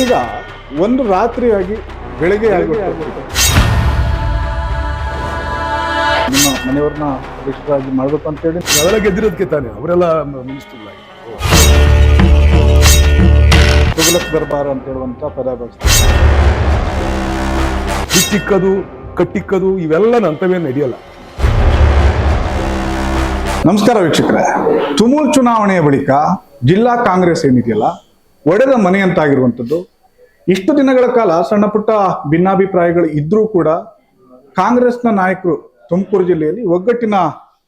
ಈಗ ಒಂದು ರಾತ್ರಿಯಾಗಿ ಬೆಳಗ್ಗೆ ಆಗುತ್ತೆ ನಿಮ್ಮ ಮನೆಯವ್ರನ್ನ ಅಧ್ಯಕ್ಷರಾಗಿ ಮಾಡ್ಬೇಕು ಅಂತೇಳಿ ಅವೆಲ್ಲ ಗೆದ್ದಿರೋದಕ್ಕೆ ತಾನೆ ಅವರೆಲ್ಲ ಮಿನಿಸ್ಟರ್ಗಳಾಗಿ ತುಗಲಕ್ ದರ್ಬಾರ್ ಅಂತ ಹೇಳುವಂತ ಪದ ಬಳಸ್ತಾರೆ. ಬಿಚ್ಚಿಕ್ಕದು ಕಟ್ಟಿಕ್ಕದು ಇವೆಲ್ಲ ನಂತವೇನು ನಡೆಯಲ್ಲ. ನಮಸ್ಕಾರ ವೀಕ್ಷಕರೇ. ತುಮೂಲ್ ಚುನಾವಣೆಯ ಬಳಿಕ ಜಿಲ್ಲಾ ಕಾಂಗ್ರೆಸ್ ಏನಿದೆಯಲ್ಲ ಒಡೆದ ಮನೆ ಅಂತಾಗಿರುವಂಥದ್ದು ಇಷ್ಟು ದಿನಗಳ ಕಾಲ ಸಣ್ಣ ಪುಟ್ಟ ಭಿನ್ನಾಭಿಪ್ರಾಯಗಳು ಇದ್ರೂ ಕೂಡ ಕಾಂಗ್ರೆಸ್ನ ನಾಯಕರು ತುಮಕೂರು ಜಿಲ್ಲೆಯಲ್ಲಿ ಒಗ್ಗಟ್ಟಿನ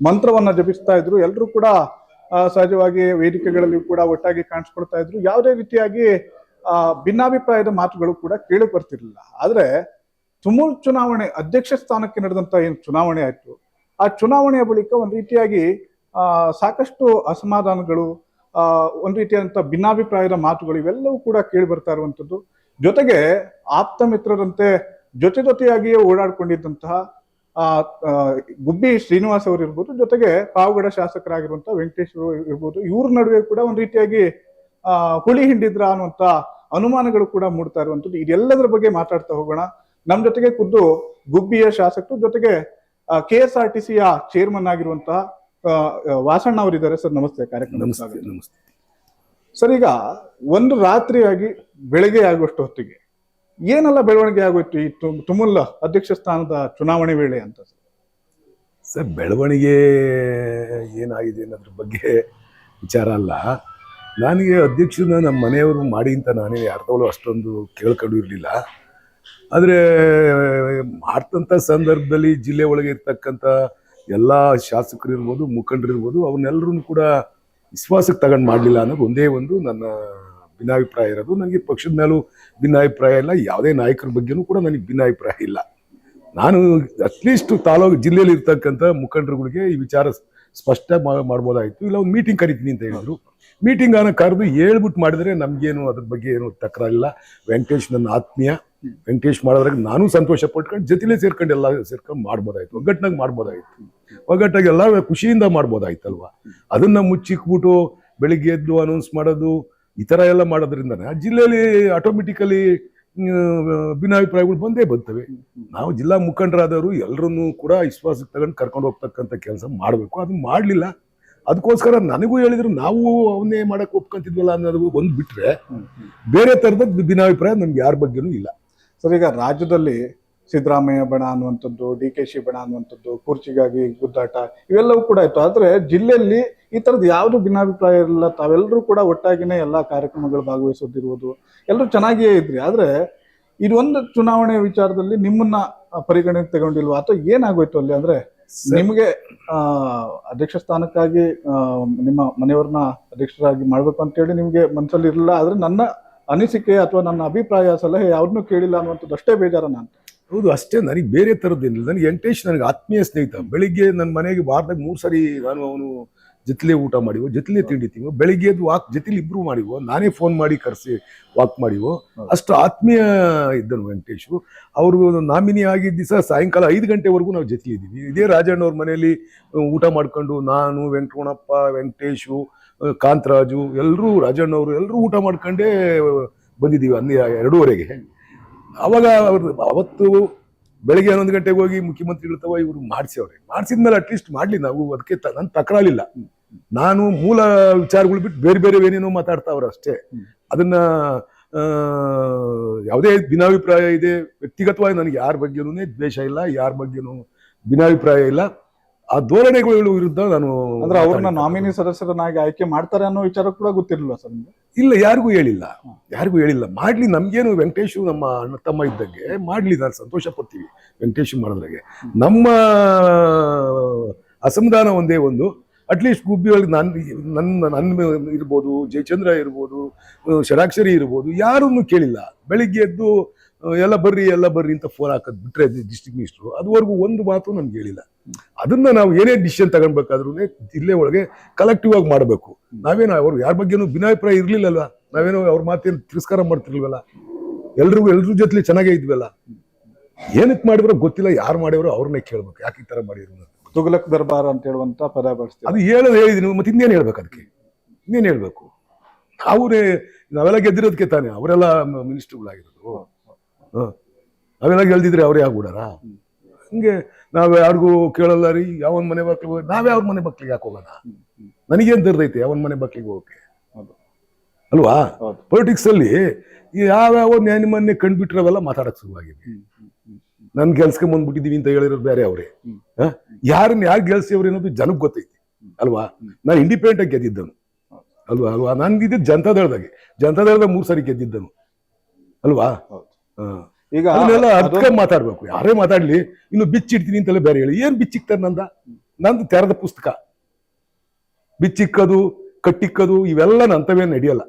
ಮಂತ್ರವನ್ನ ಜಪಿಸ್ತಾ ಇದ್ರು. ಎಲ್ಲರೂ ಕೂಡ ಸಹಜವಾಗಿ ವೇದಿಕೆಗಳಲ್ಲಿ ಕೂಡ ಒಟ್ಟಾಗಿ ಕಾಣಿಸ್ಕೊಳ್ತಾ ಇದ್ರು. ಯಾವುದೇ ರೀತಿಯಾಗಿ ಭಿನ್ನಾಭಿಪ್ರಾಯದ ಮಾತುಗಳು ಕೂಡ ಕೇಳಿ ಬರ್ತಿರ್ಲಿಲ್ಲ. ಆದರೆ ತುಮೂಲ್ ಚುನಾವಣೆ ಅಧ್ಯಕ್ಷ ಸ್ಥಾನಕ್ಕೆ ನಡೆದಂತ ಏನು ಚುನಾವಣೆ ಆಯ್ತು? ಆ ಚುನಾವಣೆಯ ಬಳಿಕ ಒಂದು ರೀತಿಯಾಗಿ ಸಾಕಷ್ಟು ಅಸಮಾಧಾನಗಳು ಒಂದು ರೀತಿಯಾದಂಥ ಭಿನ್ನಾಭಿಪ್ರಾಯದ ಮಾತುಗಳು ಇವೆಲ್ಲವೂ ಕೂಡ ಕೇಳಿ ಬರ್ತಾ ಇರುವಂತದ್ದು ಜೊತೆಗೆ ಆಪ್ತ ಮಿತ್ರರಂತೆ ಜೊತೆ ಜೊತೆಯಾಗಿಯೇ ಓಡಾಡಿಕೊಂಡಿದ್ದಂತಹ ಗುಬ್ಬಿ ಶ್ರೀನಿವಾಸ್ ಅವರು ಇರ್ಬೋದು, ಜೊತೆಗೆ ಪಾವಗಡ ಶಾಸಕರಾಗಿರುವಂತಹ ವೆಂಕಟೇಶ್ ಅವರು ಇರ್ಬೋದು, ಇವ್ರ ನಡುವೆ ಕೂಡ ಒಂದು ರೀತಿಯಾಗಿ ಹುಳಿ ಹಿಂಡಿದ್ರ ಅನ್ನುವಂಥ ಅನುಮಾನಗಳು ಕೂಡ ಮೂಡ್ತಾ ಇರುವಂತದ್ದು ಇದೆಲ್ಲದರ ಬಗ್ಗೆ ಮಾತಾಡ್ತಾ ಹೋಗೋಣ. ನಮ್ಮ ಜೊತೆಗೆ ಖುದ್ದು ಗುಬ್ಬಿಯ ಶಾಸಕರು, ಜೊತೆಗೆ ಕೆ ಎಸ್ ಆರ್ ಟಿ ಸಿಯ ಚೇರ್ಮನ್ ಆಗಿರುವಂತಹ ವಾಸಣ್ಣ ಅವರಿದ್ದಾರೆ. ಸರ್ ನಮಸ್ತೆ. ಕಾರ್ಯಕ್ರಮ ನಮಸ್ತೆ ನಮಸ್ತೆ. ಸರ್ ಈಗ ಒಂದು ರಾತ್ರಿಯಾಗಿ ಬೆಳಗ್ಗೆ ಆಗುವಷ್ಟು ಹೊತ್ತಿಗೆ ಏನೆಲ್ಲ ಬೆಳವಣಿಗೆ ಆಗೋಯ್ತು? ಈ ತುಮುಲ್ಲ ತುಮುಲ್ ಅಧ್ಯಕ್ಷ ಸ್ಥಾನದ ಚುನಾವಣೆ ವೇಳೆ ಅಂತ ಸರ್. ಸರ್ ಬೆಳವಣಿಗೆ ಏನಾಗಿದೆ ಅನ್ನೋದ್ರ ಬಗ್ಗೆ ವಿಚಾರ ಅಲ್ಲ. ನನಗೆ ಅಧ್ಯಕ್ಷನ ನಮ್ಮ ಮನೆಯವರು ಮಾಡಿ ಅಂತ ನಾನೇ ಯಾರ್ದವಳು ಅಷ್ಟೊಂದು ಕೇಳ್ಕೊಂಡು ಇರಲಿಲ್ಲ. ಆದರೆ ಮಾಡ್ತಂಥ ಸಂದರ್ಭದಲ್ಲಿ ಜಿಲ್ಲೆ ಒಳಗೆ ಇರ್ತಕ್ಕಂಥ ಎಲ್ಲ ಶಾಸಕರು ಇರ್ಬೋದು ಮುಖಂಡರು ಇರ್ಬೋದು ಅವನ್ನೆಲ್ಲರೂ ಕೂಡ ವಿಶ್ವಾಸಕ್ಕೆ ತಗೊಂಡು ಮಾಡಲಿಲ್ಲ ಅನ್ನೋದು ಒಂದೇ ಒಂದು ನನ್ನ ಭಿನ್ನಾಭಿಪ್ರಾಯ ಇರೋದು. ನನಗೆ ಪಕ್ಷದ ಮೇಲೂ ಭಿನ್ನಾಭಿಪ್ರಾಯ ಇಲ್ಲ, ಯಾವುದೇ ನಾಯಕರ ಬಗ್ಗೆನೂ ಕೂಡ ನನಗೆ ಭಿನ್ನಾಭಿಪ್ರಾಯ ಇಲ್ಲ. ನಾನು ಅಟ್ಲೀಸ್ಟ್ ತಾಲೂಕು ಜಿಲ್ಲೆಯಲ್ಲಿ ಇರ್ತಕ್ಕಂಥ ಮುಖಂಡರುಗಳಿಗೆ ಈ ವಿಚಾರ ಸ್ಪಷ್ಟ ಮಾಡ್ಬೋದಾಗಿತ್ತು ಇಲ್ಲ ಒಂದು ಮೀಟಿಂಗ್ ಕರಿತೀನಿ ಅಂತ ಹೇಳಿದ್ರು. ಮೀಟಿಂಗ್ ಅನ್ನ ಕರೆದು ಹೇಳ್ಬಿಟ್ಟು ಮಾಡಿದರೆ ನಮಗೇನು ಅದ್ರ ಬಗ್ಗೆ ಏನು ತಕರಾರಿಲ್ಲ. ವೆಂಕಟೇಶ್ ನನ್ನ ಆತ್ಮೀಯ. ವೆಂಕಟೇಶ್ ಮಾಡೋದ್ರಾಗ ನಾನು ಸಂತೋಷ ಪಟ್ಕೊಂಡು ಜೊತೆಲೇ ಸೇರ್ಕೊಂಡು ಎಲ್ಲ ಸೇರ್ಕೊಂಡು ಮಾಡ್ಬೋದಾಯ್ತು. ಒಗ್ಗಟ್ಟಾಗ ಮಾಡ್ಬೋದಾಯ್ತು. ಒಗ್ಗಟ್ಟಾಗಿ ಎಲ್ಲ ಖುಷಿಯಿಂದ ಮಾಡ್ಬೋದಾಯ್ತಲ್ವಾ? ಅದನ್ನ ಮುಚ್ಚಿಕ್ಬಿಟ್ಟು ಬೆಳಿಗ್ಗೆ ಎದ್ದು ಅನೌನ್ಸ್ ಮಾಡೋದು ಈ ಥರ ಎಲ್ಲ ಮಾಡೋದ್ರಿಂದ ಜಿಲ್ಲೆಯಲ್ಲಿ ಆಟೋಮೆಟಿಕಲಿ ಭಿನ್ನಾಭಿಪ್ರಾಯಗಳು ಬಂದೇ ಬರ್ತವೆ. ನಾವು ಜಿಲ್ಲಾ ಮುಖಂಡರಾದವರು ಎಲ್ಲರನ್ನೂ ಕೂಡ ವಿಶ್ವಾಸಕ್ಕೆ ತಗೊಂಡು ಕರ್ಕೊಂಡು ಹೋಗ್ತಕ್ಕಂಥ ಕೆಲಸ ಮಾಡಬೇಕು. ಅದು ಮಾಡಲಿಲ್ಲ. ಅದಕ್ಕೋಸ್ಕರ ನನಗೂ ಹೇಳಿದ್ರು ನಾವು ಅವನ್ನೇ ಮಾಡಕ್ಕೆ ಒಪ್ಕೊಂತಿದ್ವಲ್ಲ ಅನ್ನೋದು ಒಂದು ಬಿಟ್ರೆ ಬೇರೆ ಥರದ ಭಿನ್ನಾಭಿಪ್ರಾಯ ನಮ್ಗೆ ಯಾರ ಬಗ್ಗೆನೂ ಇಲ್ಲ. ಸರ್ ಈಗ ರಾಜ್ಯದಲ್ಲಿ ಸಿದ್ದರಾಮಯ್ಯ ಬಣ ಅನ್ನುವಂಥದ್ದು ಡಿ ಕೆ ಶಿ ಬಣ ಅನ್ನುವಂಥದ್ದು ಕುರ್ಚಿಗಾಗಿ ಗುದ್ದಾಟ ಇವೆಲ್ಲವೂ ಕೂಡ ಇತ್ತು. ಆದರೆ ಜಿಲ್ಲೆಯಲ್ಲಿ ಈ ಥರದ್ದು ಯಾವುದು ಭಿನ್ನಾಭಿಪ್ರಾಯ ಇರಲಿಲ್ಲ ತಾವೆಲ್ಲರೂ ಕೂಡ ಒಟ್ಟಾಗಿನೇ ಎಲ್ಲ ಕಾರ್ಯಕ್ರಮಗಳು ಭಾಗವಹಿಸೋದಿರ್ಬೋದು. ಎಲ್ಲರೂ ಚೆನ್ನಾಗಿಯೇ ಇದ್ರಿ. ಆದರೆ ಇದೊಂದು ಚುನಾವಣೆ ವಿಚಾರದಲ್ಲಿ ನಿಮ್ಮನ್ನ ಪರಿಗಣನೆ ತಗೊಂಡಿಲ್ವಾ? ಅಥವಾ ಏನಾಗೋಯ್ತು ಅಲ್ಲಿ? ಅಂದ್ರೆ ನಿಮಗೆ ಅಧ್ಯಕ್ಷ ಸ್ಥಾನಕ್ಕಾಗಿ ನಿಮ್ಮ ಮನೆಯವ್ರನ್ನ ಅಧ್ಯಕ್ಷರಾಗಿ ಮಾಡ್ಬೇಕು ಅಂತೇಳಿ ನಿಮಗೆ ಮನಸ್ಸಲ್ಲಿ ಇರಲಿಲ್ಲ. ಆದರೆ ನನ್ನ ಅನಿಸಿಕೆ ಅಥವಾ ನನ್ನ ಅಭಿಪ್ರಾಯ ಸಲಹೆ ಯಾವ್ದನ್ನೂ ಕೇಳಿಲ್ಲ ಅನ್ನುವಂಥದ್ದು ಅಷ್ಟೇ ಬೇಜಾರ ನಾನು. ಹೌದು ಅಷ್ಟೇ. ನನಗೆ ಬೇರೆ ಥರದ್ದೇನಿಲ್ಲ ನನಗೆ ವೆಂಕಟೇಶ್ ನನಗೆ ಆತ್ಮೀಯ ಸ್ನೇಹಿತ. ಬೆಳಿಗ್ಗೆ ನನ್ನ ಮನೆಗೆ ವಾರದಾಗ ಮೂರು ಸರಿ ನಾನು ಅವನು ಜೊತೆಲೇ ಊಟ ಮಾಡಿವು ಜೊತೆಲೇ ತಿಂಡಿ ತಿಂವು ಬೆಳಿಗ್ಗೆ ವಾಕ್ ಜೊತೆಲಿ ಇಬ್ರು ಮಾಡಿವು ನಾನೇ ಫೋನ್ ಮಾಡಿ ಕರೆಸಿ ವಾಕ್ ಮಾಡಿವು ಅಷ್ಟು ಆತ್ಮೀಯ ಇದ್ದನು ವೆಂಕಟೇಶು ಅವರು ನಾಮಿನಿ ಆಗಿದ್ದ ದಿವಸ ಸಾಯಂಕಾಲ ಐದು ಗಂಟೆವರೆಗೂ ನಾವು ಜೊತೆಲಿ ಇದ್ದೀವಿ ಇದೇ ರಾಜಣ್ಣವ್ರ ಮನೆಯಲ್ಲಿ ಊಟ ಮಾಡ್ಕೊಂಡು ನಾನು ವೆಂಕಟರಮಣಪ್ಪ ವೆಂಕಟೇಶು ಕಾಂತರಾಜು ಎಲ್ಲರೂ ರಾಜಣ್ಣವರು ಎಲ್ಲರೂ ಊಟ ಮಾಡ್ಕೊಂಡೇ ಬಂದಿದ್ದೀವಿ ಅಲ್ಲಿ ಎರಡೂವರೆಗೆ. ಅವಾಗ ಅವ್ರು ಅವತ್ತು ಬೆಳಗ್ಗೆ ಹನ್ನೊಂದು ಗಂಟೆಗೆ ಹೋಗಿ ಮುಖ್ಯಮಂತ್ರಿಗಳು ತವ ಇವರು ಮಾಡಿಸ್ಯವ್ರೆ ಮಾಡಿಸಿದ್ಮೇಲೆ ಅಟ್ಲೀಸ್ಟ್ ಮಾಡಲಿ ನಾವು, ಅದಕ್ಕೆ ತ- ನಾನು ತಕರಾಲಿಲ್ಲ ನಾನು ಮೂಲ ವಿಚಾರಗಳು ಬಿಟ್ಟು ಬೇರೆ ಬೇರೆ ಏನೇನೋ ಮಾತಾಡ್ತಾವ್ರು ಅಷ್ಟೇ. ಅದನ್ನ ಯಾವುದೇ ಭಿನ್ನಾಭಿಪ್ರಾಯ ಇದೆ, ವ್ಯಕ್ತಿಗತವಾಗಿ ನನಗೆ ಯಾರ ಬಗ್ಗೆನೂ ದ್ವೇಷ ಇಲ್ಲ, ಯಾರ ಬಗ್ಗೆನೂ ಭಿನ್ನಾಭಿಪ್ರಾಯ ಇಲ್ಲ. ಆ ಧೋರಣೆಗಳ ವಿರುದ್ಧ ನಾನು ಅಂದ್ರೆ ಅವ್ರನ್ನ ನಾಮಿನಿ ಸದಸ್ಯರನ್ನಾಗಿ ಆಯ್ಕೆ ಮಾಡ್ತಾರೆ ಅನ್ನೋ ವಿಚಾರ ಕೂಡ ಗೊತ್ತಿರಲಿಲ್ಲ ಸರ್ ನಿಮ್ಗೆ? ಇಲ್ಲ ಯಾರಿಗೂ ಹೇಳಿಲ್ಲ. ಯಾರಿಗೂ ಹೇಳಿಲ್ಲ. ಮಾಡ್ಲಿ ನಮ್ಗೇನು ವೆಂಕಟೇಶು ನಮ್ಮ ಅಣ್ಣ ತಮ್ಮ ಇದ್ದಂಗೆ ಮಾಡ್ಲಿ ನಾನು ಸಂತೋಷ ಪಡ್ತೀವಿ ವೆಂಕಟೇಶ್ ಮಾಡಿದ್ರಾಗೆ. ನಮ್ಮ ಅಸಮಾಧಾನ ಒಂದೇ ಒಂದು. ಅಟ್ಲೀಸ್ಟ್ ಗುಬ್ಬಿಯೊಳಗೆ ನನ್ನ ನನ್ನ ನನ್ನ ಇರ್ಬೋದು ಜಯಚಂದ್ರ ಇರ್ಬೋದು ಶರಾಕ್ಷರಿ ಷಡಾಕ್ಷರಿ ಇರ್ಬೋದು ಯಾರನ್ನು ಕೇಳಿಲ್ಲ. ಬೆಳಿಗ್ಗೆ ಎದ್ದು ಎಲ್ಲ ಬರ್ರಿ ಎಲ್ಲ ಬರ್ರಿ ಅಂತ ಫೋನ್ ಹಾಕೋದು ಬಿಟ್ಟರೆ ಡಿಸ್ಟ್ರಿಕ್ಟ್ ಮಿನಿಸ್ಟ್ರು ಅದುವರೆಗೂ ಒಂದು ಮಾತು ನಮ್ಗೆ ಹೇಳಿಲ್ಲ. ಅದನ್ನ ನಾವು ಏನೇ ಡಿಸಿಷನ್ ತಗೊಳ್ಬೇಕಾದ್ರೂ ಜಿಲ್ಲೆ ಒಳಗೆ ಕಲೆಕ್ಟಿವ್ ಆಗಿ ಮಾಡಬೇಕು. ನಾವೇನು ಅವ್ರು ಯಾರ ಬಗ್ಗೆನೂ ಭಿನ್ನಾಭಿಪ್ರಾಯ ಇರಲಿಲ್ಲಲ್ವ? ನಾವೇನೋ ಅವ್ರ ಮಾತೇನು ತಿರಸ್ಕಾರ ಮಾಡ್ತಿರ್ಲಿಲ್ವಲ್ಲ? ಎಲ್ರಿಗೂ ಎಲ್ರ ಜೊತೆಲಿ ಚೆನ್ನಾಗೇ ಇದ್ವಲ್ಲ? ಏನಕ್ಕೆ ಮಾಡಿದ್ರೋ ಗೊತ್ತಿಲ್ಲ ಯಾರು ಮಾಡಿದ್ರು ಅವ್ರನ್ನೇ ಕೇಳ್ಬೇಕು. ಯಾಕೆ ಈ ತರ ಮಾಡಿದ್ರು. ತುಗಲಕ್ ದರ್ಬಾರ್ ಅಂತ ಹೇಳುವಂತ ಪದ ಬಳಸ್ತೀವಿ. ಅದು ಹೇಳೋದು ಹೇಳಿದೀನಿ ಮತ್ತೆ ಇನ್ನೇನು ಹೇಳ್ಬೇಕು ಅದಕ್ಕೆ? ಇನ್ನೇನು ಹೇಳ್ಬೇಕು? ಅವರೇ ನಾವೆಲ್ಲ ಗೆದ್ದಿರೋದಕ್ಕೆ ತಾನೇ ಅವರೆಲ್ಲ ಮಿನಿಸ್ಟರ್ಗಳಾಗಿರೋದು ಹ. ನಾವೆಲ್ಲ ಗೆಲ್ದಿದ್ರೆ ಅವ್ರು ಯಾಕೆ ಬಿಡಾರ ಹಂಗೆ ನಾವ್ ಯಾರಿಗೂ ಕೇಳಲ್ಲ ರೀ ಯಾವನ್ ಮನೆ ಮಕ್ಳಿಗೆ ನಾವೇ ಅವ್ರ ಮನೆ ಮಕ್ಳಿಗೆ ಯಾಕೆ ಹೋಗೋಣ? ನನಗೇನ್ ತರ್ದೈತೆ ಯಾವನ್ ಮನೆ ಮಕ್ಳಿಗೆ ಹೋಗಕ್ಕೆ. ಅಲ್ವಾ. ಪೊಲಿಟಿಕ್ಸ್ ಅಲ್ಲಿ ಯಾವ ಯಾವ್ಯಾವ ನ್ಯಾಯ ಮೊನ್ನೆ ಕಂಡ್ಬಿಟ್ರವೆಲ್ಲ ಮಾತಾಡಕ್ ಶುರುವಾಗಿದೆ ನನ್ ಗೆಲ್ಸ್ಕೆ ಬಂದ್ಬಿಟ್ಟಿದೀವಿ ಅಂತ ಹೇಳಿರೋದು ಬೇರೆ ಅವರೇ. ಯಾರನ್ನ ಯಾರು ಗೆಲ್ಸಿಯವ್ರು ಅನ್ನೋದು ಜನಕ್ಕೆ ಗೊತ್ತೈತಿ. ಅಲ್ವಾ? ನಾನು ಇಂಡಿಪೆಂಡೆಂಟ್ ಆಗಿ ಗೆದ್ದಿದ್ದನು. ಅಲ್ವಾ ಅಲ್ವಾ? ನಾನು ಇದ್ದಿದ್ದು ಜನತಾದಳದಾಗೆ. ಜನತಾದಳದಾಗ ಮೂರ್ ಸಾರಿ ಗೆದ್ದಿದ್ದನು. ಅಲ್ವಾ. ಈಗ ಅದನ್ನೆಲ್ಲ ಅದು- ಅದಕ್ಕೆ ಮಾತಾಡ್ಬೇಕು. ಯಾರೇ ಮಾತಾಡ್ಲಿ ಇನ್ನು ಬಿಚ್ಚಿಡ್ತೀನಿ ಅಂತೆಲ್ಲ ಬೇರೆ ಹೇಳಿ. ಏನ್ ಬಿಚ್ಚಿಕ್ತಾರೆ ನಂದ? ನಂದು ತೆರೆದ ಪುಸ್ತಕ. ಬಿಚ್ಚಿಕ್ಕದು ಕಟ್ಟಿಕ್ಕದು ಇವೆಲ್ಲ ನಂತವೇನು ನಡೆಯಲ್ಲ.